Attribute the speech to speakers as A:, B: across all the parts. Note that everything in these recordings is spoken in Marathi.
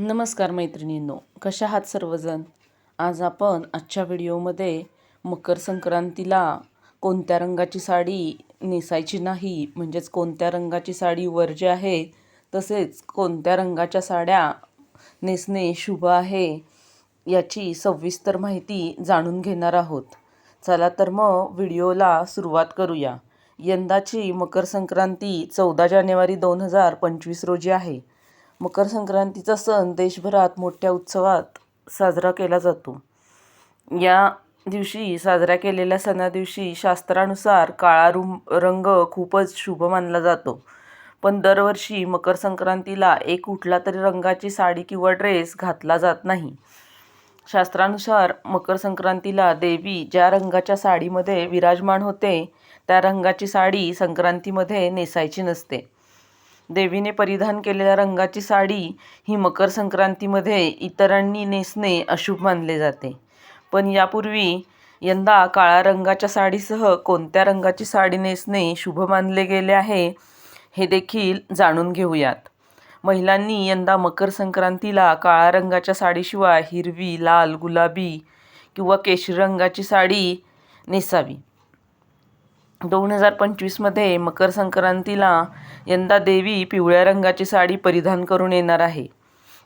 A: नमस्कार मैत्रिणींनो कशा आहात सर्वजण? आज आपण आजच्या व्हिडिओमध्ये मकर संक्रांतीला कोणत्या रंगाची साडी नेसायची नाही म्हणजेच कोणत्या रंगाची साडी वर्ज्य आहे तसेच कोणत्या रंगाच्या साड्या नेसणे शुभ आहे याची सविस्तर माहिती जाणून घेणार आहोत. चला तर मग व्हिडिओला सुरुवात करूया. यंदाची मकर संक्रांती चौदा जानेवारी दोन हजार पंचवीस रोजी आहे. मकर संक्रांतीचा सण देशभरात मोठ्या उत्सवात साजरा केला जातो. या दिवशी साजऱ्या केलेल्या सणादिवशी शास्त्रानुसार काळा रुम रंग खूपच शुभ मानला जातो. पण दरवर्षी मकर संक्रांतीला एक कुठला तरी रंगाची साडी किंवा ड्रेस घातला जात नाही. शास्त्रानुसार मकर संक्रांतीला देवी ज्या रंगाच्या साडीमध्ये विराजमान होते त्या रंगाची साडी संक्रांतीमध्ये नेसायची नसते. देवीने परिधान केलेल्या रंगाची साडी ही मकर संक्रांतीमध्ये इतरांनी नेसणे अशुभ मानले जाते. पण यापूर्वी यंदा काळ्या रंगाच्या साडीसह कोणत्या रंगाची साडी नेसणे शुभ मानले गेले आहे हे देखील जाणून घेऊयात. महिलांनी यंदा मकर संक्रांतीला काळ्या रंगाच्या साडीशिवाय हिरवी लाल गुलाबी किंवा केशरी रंगाची साडी नेसावी. दोन हजार पंचवीसमध्ये मकर संक्रांतीला यंदा देवी पिवळ्या रंगाची साडी परिधान करून येणार आहे.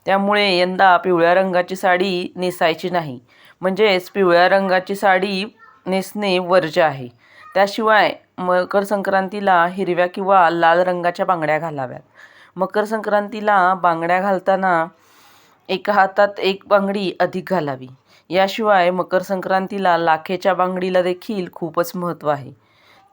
A: त्यामुळे यंदा पिवळ्या रंगाची साडी नेसायची नाही. म्हणजेच पिवळ्या रंगाची साडी नेसणे वर्ज्य आहे. त्याशिवाय मकर संक्रांतीला हिरव्या किंवा लाल रंगाच्या बांगड्या घालाव्यात. मकर संक्रांतीला बांगड्या घालताना एका हातात एक बांगडी अधिक घालावी. याशिवाय मकर संक्रांतीला लाखेच्या बांगडीला देखील खूपच महत्त्व आहे.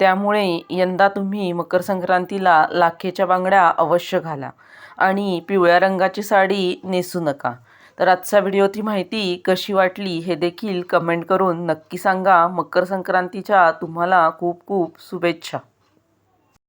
A: त्यामुळे यंदा तुम्ही मकर संक्रांतीला लाखेच्या बांगड्या अवश्य घाला आणि पिवळ्या रंगाची साडी नेसू नका. तर आजचा व्हिडिओ माहिती कशी वाटली हे देखील कमेंट करून नक्की सांगा. मकर संक्रांतीच्या तुम्हाला खूप खूप शुभेच्छा.